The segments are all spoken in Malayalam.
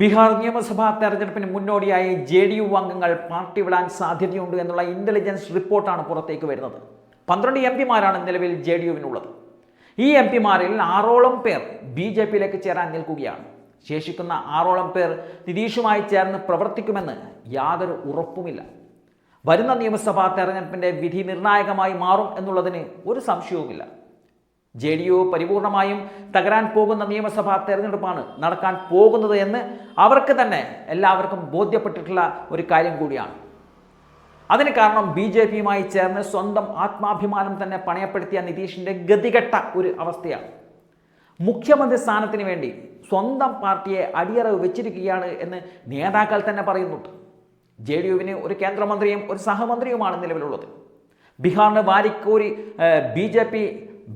ബീഹാർ നിയമസഭാ തെരഞ്ഞെടുപ്പിന് മുന്നോടിയായി ജെ ഡി യു അംഗങ്ങൾ പാർട്ടി വിടാൻ സാധ്യതയുണ്ട് എന്നുള്ള ഇന്റലിജൻസ് റിപ്പോർട്ടാണ് പുറത്തേക്ക് വരുന്നത്. പന്ത്രണ്ട് എം പിമാരാണ് നിലവിൽ ജെ ഡി യുവിനുള്ളത്. ഈ എം പിമാരിൽ ആറോളം പേർ ബി ജെ പിയിലേക്ക് ചേരാൻ നിൽക്കുകയാണ്. ശേഷിക്കുന്ന ആറോളം പേർ നിതീഷുമായി ചേർന്ന് പ്രവർത്തിക്കുമെന്ന് യാതൊരു ഉറപ്പുമില്ല. വരുന്ന നിയമസഭാ തെരഞ്ഞെടുപ്പിന്റെ വിധി നിർണായകമായി മാറും എന്നുള്ളതിന് ഒരു സംശയവുമില്ല. ജെ ഡി യു പരിപൂർണമായും തകരാൻ പോകുന്ന നിയമസഭാ തെരഞ്ഞെടുപ്പാണ് നടക്കാൻ പോകുന്നത് എന്ന് അവർക്ക് തന്നെ എല്ലാവർക്കും ബോധ്യപ്പെട്ടിട്ടുള്ള ഒരു കാര്യം കൂടിയാണ്. അതിന് കാരണം ബി ജെ പിയുമായി ചേർന്ന് സ്വന്തം ആത്മാഭിമാനം തന്നെ പണയപ്പെടുത്തിയ നിതീഷിന്റെ ഗതികെട്ട ഒരു അവസ്ഥയാണ്. മുഖ്യമന്ത്രി സ്ഥാനത്തിന് വേണ്ടി സ്വന്തം പാർട്ടിയെ അടിയറവ് വെച്ചിരിക്കുകയാണ് എന്ന് നേതാക്കൾ തന്നെ പറയുന്നുണ്ട്. ജെ ഡി യുവിന് ഒരു കേന്ദ്രമന്ത്രിയും ഒരു സഹമന്ത്രിയുമാണ് നിലവിലുള്ളത്. ബീഹാറിന് വാരിക്കോരി ബി ജെ പി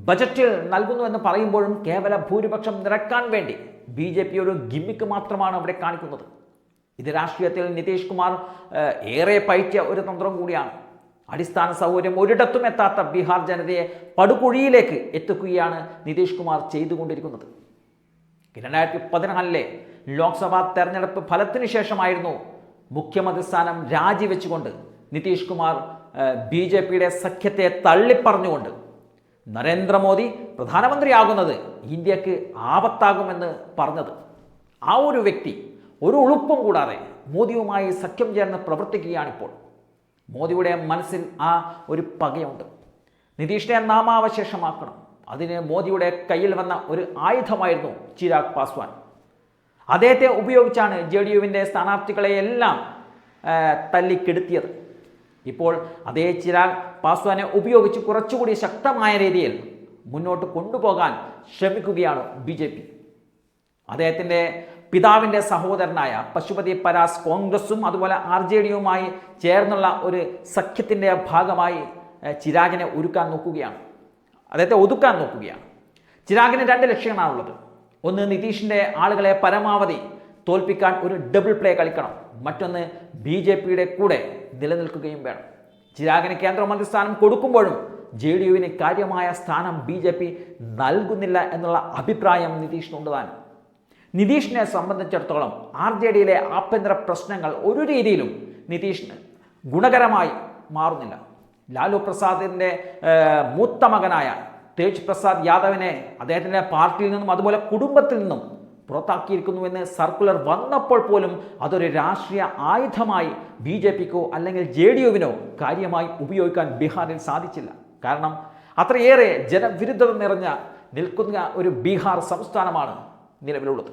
ബജറ്റിൽ നൽകുന്നു എന്ന് പറയുമ്പോഴും കേവല ഭൂരിപക്ഷം നിറക്കാൻ വേണ്ടി ബി ജെ പി ഒരു ഗിമ്മിക്ക് മാത്രമാണ് അവിടെ കാണിക്കുന്നത്. ഇത് രാഷ്ട്രീയത്തിൽ നിതീഷ് കുമാർ ഏറെ പയറ്റിയ ഒരു തന്ത്രം കൂടിയാണ്. അടിസ്ഥാന സൗകര്യം ഒരിടത്തും എത്താത്ത ബീഹാർ ജനതയെ പടുകുഴിയിലേക്ക് എത്തിക്കുകയാണ് നിതീഷ് കുമാർ ചെയ്തുകൊണ്ടിരിക്കുന്നത്. രണ്ടായിരത്തി പതിനാലിലെ ലോക്സഭാ തെരഞ്ഞെടുപ്പ് ഫലത്തിന് ശേഷമായിരുന്നു മുഖ്യമന്ത്രി സ്ഥാനം രാജിവെച്ചുകൊണ്ട് നിതീഷ് കുമാർ ബി ജെ പിയുടെ സഖ്യത്തെ തള്ളിപ്പറഞ്ഞുകൊണ്ട് നരേന്ദ്രമോദി പ്രധാനമന്ത്രിയാകുന്നത് ഇന്ത്യയ്ക്ക് ആപത്താകുമെന്ന് പറഞ്ഞത്. ആ ഒരു വ്യക്തി ഒരു ഉളുപ്പും കൂടാതെ മോദിയുമായി സഖ്യം ചേർന്ന് പ്രവർത്തിക്കുകയാണിപ്പോൾ. മോദിയുടെ മനസ്സിൽ ആ ഒരു പകയുണ്ട്. നിതീഷിനെ നാമാവശേഷമാക്കണം. അതിന് മോദിയുടെ കയ്യിൽ വന്ന ഒരു ആയുധമായിരുന്നു ചിരാഗ് പാസ്വാൻ. അദ്ദേഹത്തെ ഉപയോഗിച്ചാണ് ജെ ഡി യുവിന്റെ സ്ഥാനാർത്ഥികളെയെല്ലാം തല്ലിക്കെടുത്തിയത്. ഇപ്പോൾ അതേ ചിരാഗ് പാസ്വാനെ ഉപയോഗിച്ച് കുറച്ചുകൂടി ശക്തമായ രീതിയിൽ മുന്നോട്ട് കൊണ്ടുപോകാൻ ശ്രമിക്കുകയാണ് ബി ജെ പി. അദ്ദേഹത്തിന്റെ പിതാവിന്റെ സഹോദരനായ പശുപതി പരാസ് കോൺഗ്രസും അതുപോലെ ആർ ജെ ഡിയുമായി ചേർന്നുള്ള ഒരു സഖ്യത്തിന്റെ ഭാഗമായി ചിരാഗിനെ ഒരുക്കാൻ നോക്കുകയാണ്. അദ്ദേഹത്തെ ഒതുക്കാൻ നോക്കുകയാണ്. ചിരാഗിന് രണ്ട് ലക്ഷ്യങ്ങളാണുള്ളത്. ഒന്ന് നിതീഷിന്റെ ആളുകളെ പരമാവധി തോൽപ്പിക്കാൻ ഒരു ഡബിൾ പ്ലേ കളിക്കണം. മറ്റൊന്ന് ബി ജെ പിയുടെ കൂടെ നിലനിൽക്കുകയും വേണം. ചിരാഗിന് കേന്ദ്രമന്ത്രി സ്ഥാനം കൊടുക്കുമ്പോഴും ജെ ഡി യുവിന് കാര്യമായ സ്ഥാനം ബി ജെ പി നൽകുന്നില്ല എന്നുള്ള അഭിപ്രായം നിതീഷിനുണ്ട് നിതീഷിനെ സംബന്ധിച്ചിടത്തോളം ആർ ജെ ഡിയിലെ ആഭ്യന്തര പ്രശ്നങ്ങൾ ഒരു രീതിയിലും നിതീഷിന് ഗുണകരമായി മാറുന്നില്ല. ലാലു പ്രസാദിന്റെ മൂത്ത മകനായ തേജ് പ്രസാദ് യാദവിനെ അദ്ദേഹത്തിന്റെ പാർട്ടിയിൽ നിന്നും അതുപോലെ കുടുംബത്തിൽ നിന്നും പുറത്താക്കിയിരിക്കുന്നുവെന്ന് സർക്കുലർ വന്നപ്പോൾ പോലും അതൊരു രാഷ്ട്രീയ ആയുധമായി ബി ജെ പിക്കോ അല്ലെങ്കിൽ ജെ ഡി യുവിനോ കാര്യമായി ഉപയോഗിക്കാൻ ബീഹാറിൽ സാധിച്ചില്ല. കാരണം അത്രയേറെ ജനവിരുദ്ധത നിറഞ്ഞ നിൽക്കുന്ന ഒരു ബീഹാർ സംസ്ഥാനമാണ് നിലവിലുള്ളത്.